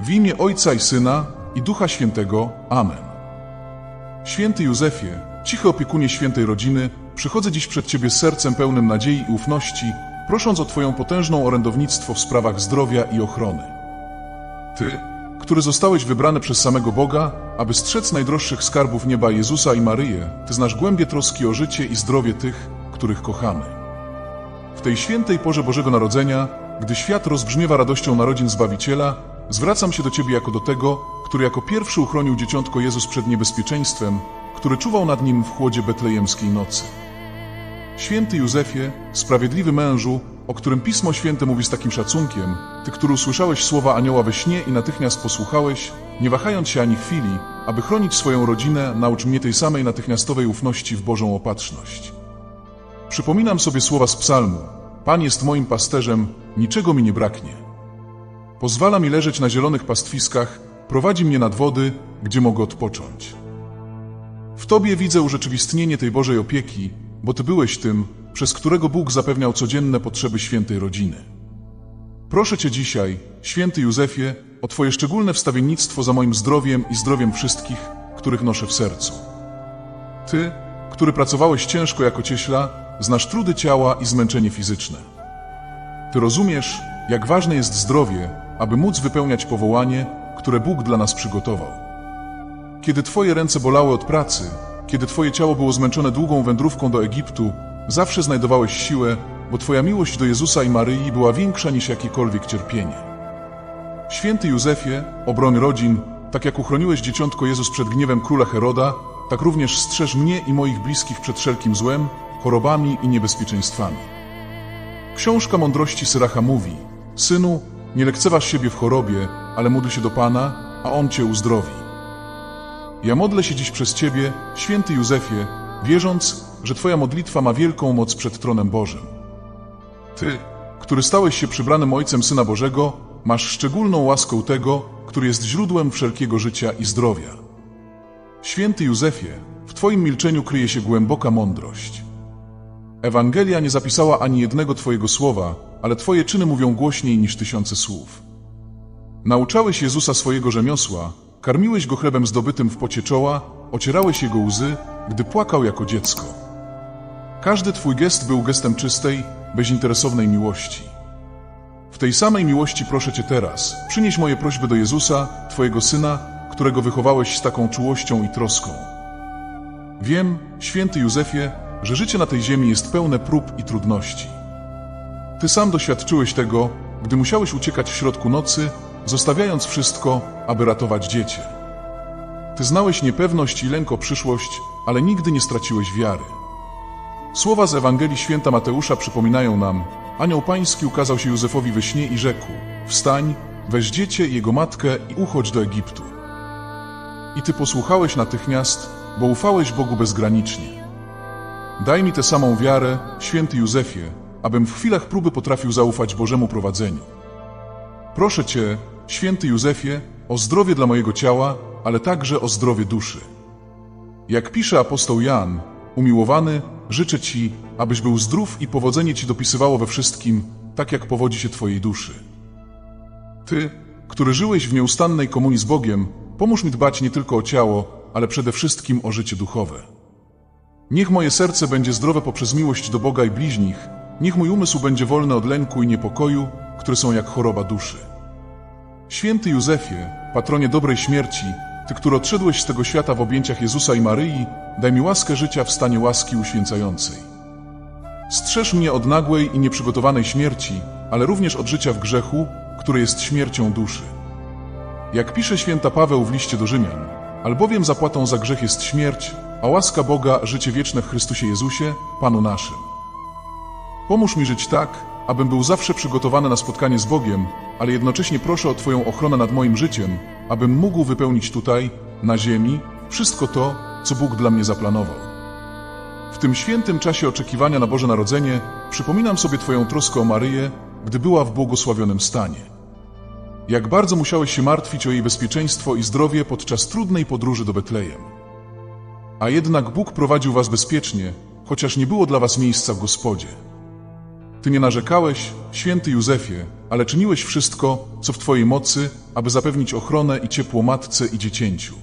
W imię Ojca i Syna i Ducha Świętego. Amen. Święty Józefie, cichy opiekunie świętej rodziny, przychodzę dziś przed Ciebie z sercem pełnym nadziei i ufności, prosząc o Twoją potężną orędownictwo w sprawach zdrowia i ochrony. Ty, który zostałeś wybrany przez samego Boga, aby strzec najdroższych skarbów nieba Jezusa i Maryję, Ty znasz głębie troski o życie i zdrowie tych, których kochamy. W tej świętej porze Bożego Narodzenia, gdy świat rozbrzmiewa radością narodzin Zbawiciela, zwracam się do Ciebie jako do tego, który jako pierwszy uchronił dzieciątko Jezus przed niebezpieczeństwem, który czuwał nad nim w chłodzie betlejemskiej nocy. Święty Józefie, sprawiedliwy mężu, o którym Pismo Święte mówi z takim szacunkiem, Ty, który usłyszałeś słowa anioła we śnie i natychmiast posłuchałeś, nie wahając się ani chwili, aby chronić swoją rodzinę, naucz mnie tej samej natychmiastowej ufności w Bożą opatrzność. Przypominam sobie słowa z psalmu. Pan jest moim pasterzem, niczego mi nie braknie. Pozwala mi leżeć na zielonych pastwiskach, prowadzi mnie nad wody, gdzie mogę odpocząć. W Tobie widzę urzeczywistnienie tej Bożej opieki, bo Ty byłeś tym, przez którego Bóg zapewniał codzienne potrzeby świętej rodziny. Proszę Cię dzisiaj, święty Józefie, o Twoje szczególne wstawiennictwo za moim zdrowiem i zdrowiem wszystkich, których noszę w sercu. Ty, który pracowałeś ciężko jako cieśla, znasz trudy ciała i zmęczenie fizyczne. Ty rozumiesz, jak ważne jest zdrowie, aby móc wypełniać powołanie, które Bóg dla nas przygotował. Kiedy Twoje ręce bolały od pracy, kiedy Twoje ciało było zmęczone długą wędrówką do Egiptu, zawsze znajdowałeś siłę, bo Twoja miłość do Jezusa i Maryi była większa niż jakiekolwiek cierpienie. Święty Józefie, obroń rodzin, tak jak uchroniłeś dzieciątko Jezus przed gniewem króla Heroda, tak również strzeż mnie i moich bliskich przed wszelkim złem, chorobami i niebezpieczeństwami. Książka mądrości Syracha mówi: Synu, nie lekceważ siebie w chorobie, ale módl się do Pana, a On cię uzdrowi. Ja modlę się dziś przez Ciebie, święty Józefie, wierząc, że Twoja modlitwa ma wielką moc przed tronem Bożym. Ty, który stałeś się przybranym Ojcem Syna Bożego, masz szczególną łaskę tego, który jest źródłem wszelkiego życia i zdrowia. Święty Józefie, w Twoim milczeniu kryje się głęboka mądrość. Ewangelia nie zapisała ani jednego Twojego słowa, ale Twoje czyny mówią głośniej niż tysiące słów. Nauczałeś Jezusa swojego rzemiosła, karmiłeś go chlebem zdobytym w pocie czoła, ocierałeś jego łzy, gdy płakał jako dziecko. Każdy Twój gest był gestem czystej, bezinteresownej miłości. W tej samej miłości proszę Cię teraz, przynieś moje prośby do Jezusa, Twojego Syna, którego wychowałeś z taką czułością i troską. Wiem, święty Józefie, że życie na tej ziemi jest pełne prób i trudności. Ty sam doświadczyłeś tego, gdy musiałeś uciekać w środku nocy, zostawiając wszystko, aby ratować dziecię. Ty znałeś niepewność i lęk o przyszłość, ale nigdy nie straciłeś wiary. Słowa z Ewangelii Święta Mateusza przypominają nam, anioł pański ukazał się Józefowi we śnie i rzekł, wstań, weź dziecię i jego matkę i uchodź do Egiptu. I ty posłuchałeś natychmiast, bo ufałeś Bogu bezgranicznie. Daj mi tę samą wiarę, święty Józefie, abym w chwilach próby potrafił zaufać Bożemu prowadzeniu. Proszę Cię, święty Józefie, o zdrowie dla mojego ciała, ale także o zdrowie duszy. Jak pisze apostoł Jan, umiłowany, życzę Ci, abyś był zdrów i powodzenie Ci dopisywało we wszystkim, tak jak powodzi się Twojej duszy. Ty, który żyłeś w nieustannej komunii z Bogiem, pomóż mi dbać nie tylko o ciało, ale przede wszystkim o życie duchowe. Niech moje serce będzie zdrowe poprzez miłość do Boga i bliźnich, niech mój umysł będzie wolny od lęku i niepokoju, które są jak choroba duszy. Święty Józefie, patronie dobrej śmierci, Ty, który odszedłeś z tego świata w objęciach Jezusa i Maryi, daj mi łaskę życia w stanie łaski uświęcającej. Strzeż mnie od nagłej i nieprzygotowanej śmierci, ale również od życia w grzechu, które jest śmiercią duszy. Jak pisze święta Paweł w liście do Rzymian, albowiem zapłatą za grzech jest śmierć, a łaska Boga życie wieczne w Chrystusie Jezusie, Panu naszym. Pomóż mi żyć tak, abym był zawsze przygotowany na spotkanie z Bogiem, ale jednocześnie proszę o Twoją ochronę nad moim życiem, abym mógł wypełnić tutaj, na ziemi, wszystko to, co Bóg dla mnie zaplanował. W tym świętym czasie oczekiwania na Boże Narodzenie przypominam sobie Twoją troskę o Maryję, gdy była w błogosławionym stanie. Jak bardzo musiałeś się martwić o jej bezpieczeństwo i zdrowie podczas trudnej podróży do Betlejem. A jednak Bóg prowadził was bezpiecznie, chociaż nie było dla was miejsca w Gospodzie. Ty nie narzekałeś, święty Józefie, ale czyniłeś wszystko, co w Twojej mocy, aby zapewnić ochronę i ciepło matce i dziecięciu.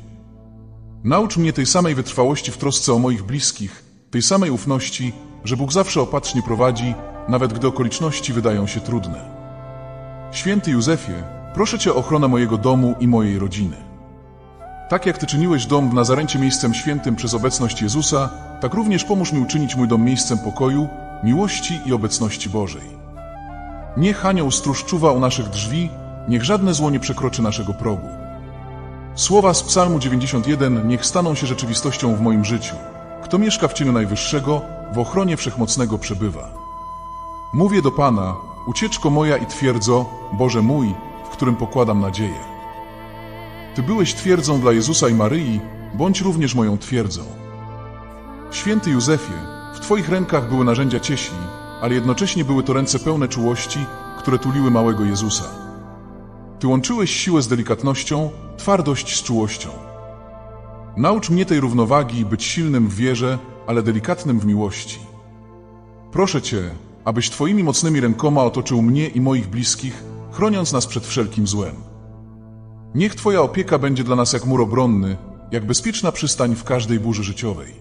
Naucz mnie tej samej wytrwałości w trosce o moich bliskich, tej samej ufności, że Bóg zawsze opatrznie prowadzi, nawet gdy okoliczności wydają się trudne. Święty Józefie, proszę Cię o ochronę mojego domu i mojej rodziny. Tak jak Ty czyniłeś dom w Nazarencie miejscem świętym przez obecność Jezusa, tak również pomóż mi uczynić mój dom miejscem pokoju, miłości i obecności Bożej. Niech anioł stróż czuwa u naszych drzwi, niech żadne zło nie przekroczy naszego progu. Słowa z Psalmu 91 niech staną się rzeczywistością w moim życiu. Kto mieszka w cieniu Najwyższego, w ochronie Wszechmocnego przebywa. Mówię do Pana, ucieczko moja i twierdzo, Boże mój, w którym pokładam nadzieję. Ty byłeś twierdzą dla Jezusa i Maryi, bądź również moją twierdzą. Święty Józefie, w Twoich rękach były narzędzia cieśli, ale jednocześnie były to ręce pełne czułości, które tuliły małego Jezusa. Ty łączyłeś siłę z delikatnością, twardość z czułością. Naucz mnie tej równowagi, być silnym w wierze, ale delikatnym w miłości. Proszę Cię, abyś Twoimi mocnymi rękoma otoczył mnie i moich bliskich, chroniąc nas przed wszelkim złem. Niech Twoja opieka będzie dla nas jak mur obronny, jak bezpieczna przystań w każdej burzy życiowej.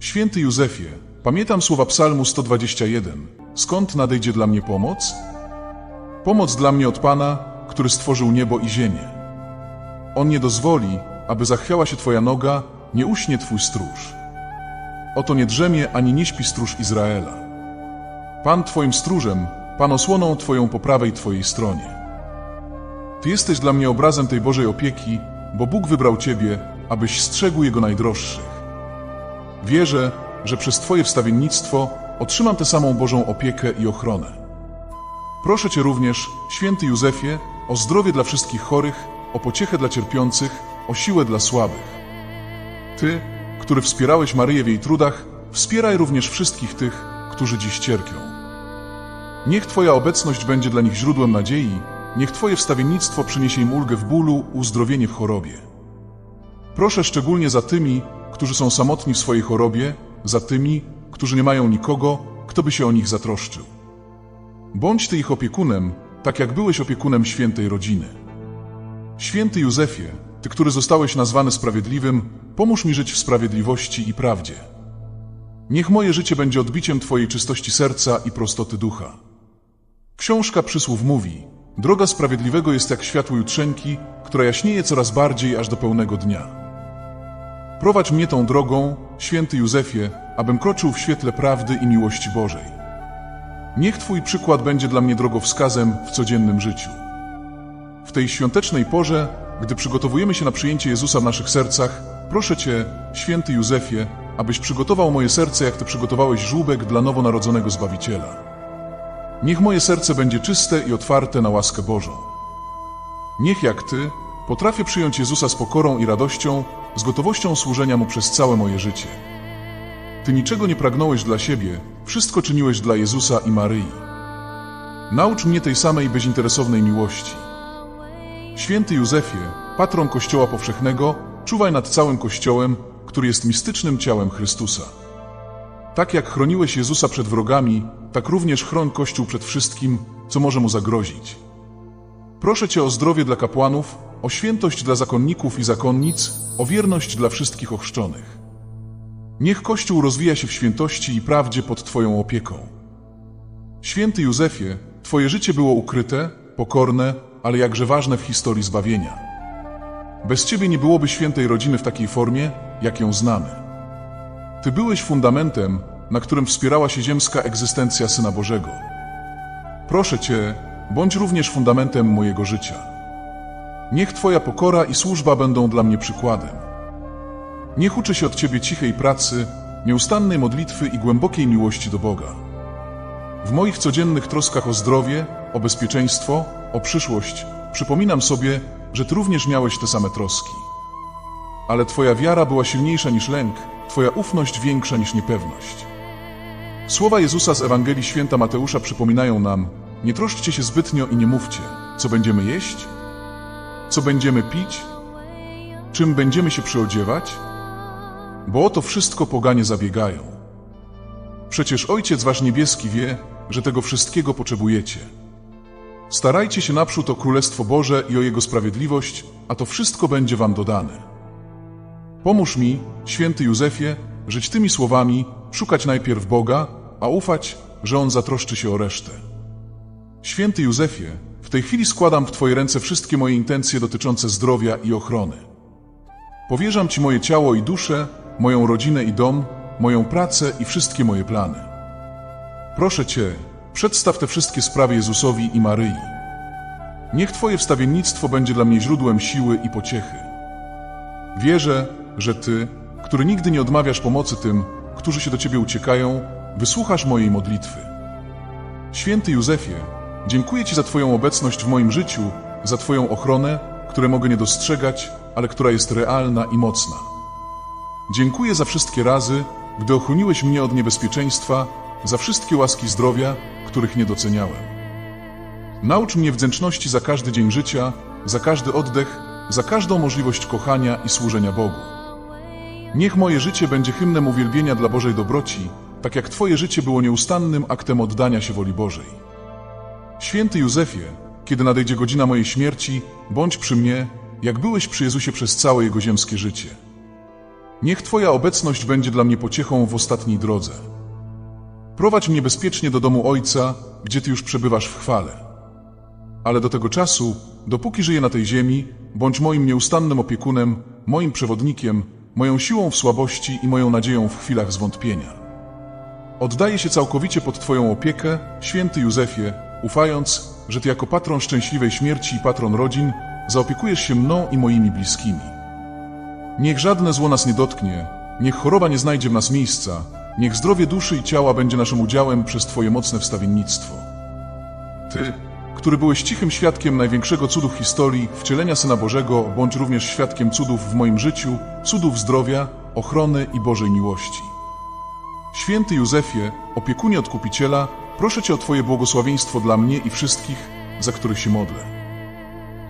Święty Józefie, pamiętam słowa Psalmu 121. Skąd nadejdzie dla mnie pomoc? Pomoc dla mnie od Pana, który stworzył niebo i ziemię. On nie dozwoli, aby zachwiała się Twoja noga, nie uśnie Twój stróż. Oto nie drzemie ani nie śpi stróż Izraela. Pan Twoim stróżem, Pan osłoną Twoją po prawej Twojej stronie. Ty jesteś dla mnie obrazem tej Bożej opieki, bo Bóg wybrał Ciebie, abyś strzegł Jego najdroższych. Wierzę, że przez Twoje wstawiennictwo otrzymam tę samą Bożą opiekę i ochronę. Proszę Cię również, święty Józefie, o zdrowie dla wszystkich chorych, o pociechę dla cierpiących, o siłę dla słabych. Ty, który wspierałeś Maryję w jej trudach, wspieraj również wszystkich tych, którzy dziś cierpią. Niech Twoja obecność będzie dla nich źródłem nadziei, niech Twoje wstawiennictwo przyniesie im ulgę w bólu, uzdrowienie w chorobie. Proszę szczególnie za tymi, którzy są samotni w swojej chorobie, za tymi, którzy nie mają nikogo, kto by się o nich zatroszczył. Bądź Ty ich opiekunem, tak jak byłeś opiekunem świętej rodziny. Święty Józefie, Ty, który zostałeś nazwany sprawiedliwym, pomóż mi żyć w sprawiedliwości i prawdzie. Niech moje życie będzie odbiciem Twojej czystości serca i prostoty ducha. Książka przysłów mówi, droga sprawiedliwego jest jak światło jutrzenki, która jaśnieje coraz bardziej aż do pełnego dnia. Prowadź mnie tą drogą, święty Józefie, abym kroczył w świetle prawdy i miłości Bożej. Niech Twój przykład będzie dla mnie drogowskazem w codziennym życiu. W tej świątecznej porze, gdy przygotowujemy się na przyjęcie Jezusa w naszych sercach, proszę Cię, święty Józefie, abyś przygotował moje serce, jak Ty przygotowałeś żłóbek dla nowonarodzonego Zbawiciela. Niech moje serce będzie czyste i otwarte na łaskę Bożą. Niech jak Ty potrafię przyjąć Jezusa z pokorą i radością, z gotowością służenia Mu przez całe moje życie. Ty niczego nie pragnąłeś dla siebie, wszystko czyniłeś dla Jezusa i Maryi. Naucz mnie tej samej bezinteresownej miłości. Święty Józefie, patron Kościoła Powszechnego, czuwaj nad całym Kościołem, który jest mistycznym ciałem Chrystusa. Tak jak chroniłeś Jezusa przed wrogami, tak również chroń Kościół przed wszystkim, co może mu zagrozić. Proszę Cię o zdrowie dla kapłanów, o świętość dla zakonników i zakonnic, o wierność dla wszystkich ochrzczonych. Niech Kościół rozwija się w świętości i prawdzie pod Twoją opieką. Święty Józefie, Twoje życie było ukryte, pokorne, ale jakże ważne w historii zbawienia. Bez Ciebie nie byłoby świętej rodziny w takiej formie, jak ją znamy. Ty byłeś fundamentem, na którym wspierała się ziemska egzystencja Syna Bożego. Proszę Cię, bądź również fundamentem mojego życia. Niech Twoja pokora i służba będą dla mnie przykładem. Niech uczę się od Ciebie cichej pracy, nieustannej modlitwy i głębokiej miłości do Boga. W moich codziennych troskach o zdrowie, o bezpieczeństwo, o przyszłość przypominam sobie, że Ty również miałeś te same troski. Ale Twoja wiara była silniejsza niż lęk, Twoja ufność większa niż niepewność. Słowa Jezusa z Ewangelii Święta Mateusza przypominają nam, nie troszczcie się zbytnio i nie mówcie, co będziemy jeść, co będziemy pić, czym będziemy się przyodziewać, bo o to wszystko poganie zabiegają. Przecież Ojciec Wasz Niebieski wie, że tego wszystkiego potrzebujecie. Starajcie się naprzód o Królestwo Boże i o Jego sprawiedliwość, a to wszystko będzie wam dodane. Pomóż mi, święty Józefie, żyć tymi słowami, szukać najpierw Boga, a ufać, że On zatroszczy się o resztę. Święty Józefie, w tej chwili składam w Twoje ręce wszystkie moje intencje dotyczące zdrowia i ochrony. Powierzam Ci moje ciało i duszę, moją rodzinę i dom, moją pracę i wszystkie moje plany. Proszę Cię, przedstaw te wszystkie sprawy Jezusowi i Maryi. Niech Twoje wstawiennictwo będzie dla mnie źródłem siły i pociechy. Wierzę, że Ty, który nigdy nie odmawiasz pomocy tym, którzy się do Ciebie uciekają, wysłuchasz mojej modlitwy. Święty Józefie, dziękuję Ci za Twoją obecność w moim życiu, za Twoją ochronę, której mogę nie dostrzegać, ale która jest realna i mocna. Dziękuję za wszystkie razy, gdy ochroniłeś mnie od niebezpieczeństwa, za wszystkie łaski zdrowia, których nie doceniałem. Naucz mnie wdzięczności za każdy dzień życia, za każdy oddech, za każdą możliwość kochania i służenia Bogu. Niech moje życie będzie hymnem uwielbienia dla Bożej dobroci, tak jak Twoje życie było nieustannym aktem oddania się woli Bożej. Święty Józefie, kiedy nadejdzie godzina mojej śmierci, bądź przy mnie, jak byłeś przy Jezusie przez całe Jego ziemskie życie. Niech Twoja obecność będzie dla mnie pociechą w ostatniej drodze. Prowadź mnie bezpiecznie do domu Ojca, gdzie Ty już przebywasz w chwale. Ale do tego czasu, dopóki żyję na tej ziemi, bądź moim nieustannym opiekunem, moim przewodnikiem, moją siłą w słabości i moją nadzieją w chwilach zwątpienia. Oddaję się całkowicie pod Twoją opiekę, święty Józefie, ufając, że Ty jako patron szczęśliwej śmierci i patron rodzin zaopiekujesz się mną i moimi bliskimi. Niech żadne zło nas nie dotknie, niech choroba nie znajdzie w nas miejsca, niech zdrowie duszy i ciała będzie naszym udziałem przez Twoje mocne wstawiennictwo. Ty, który byłeś cichym świadkiem największego cudu historii, wcielenia Syna Bożego, bądź również świadkiem cudów w moim życiu, cudów zdrowia, ochrony i Bożej miłości. Święty Józefie, opiekunie Odkupiciela, proszę Cię o Twoje błogosławieństwo dla mnie i wszystkich, za których się modlę.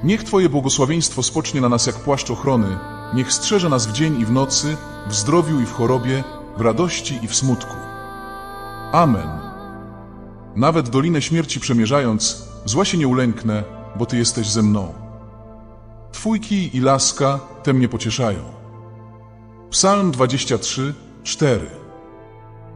Niech Twoje błogosławieństwo spocznie na nas jak płaszcz ochrony, niech strzeże nas w dzień i w nocy, w zdrowiu i w chorobie, w radości i w smutku. Amen. Nawet dolinę śmierci przemierzając, zła się nie ulęknę, bo Ty jesteś ze mną. Twój kij i laska te mnie pocieszają. Psalm 23, 4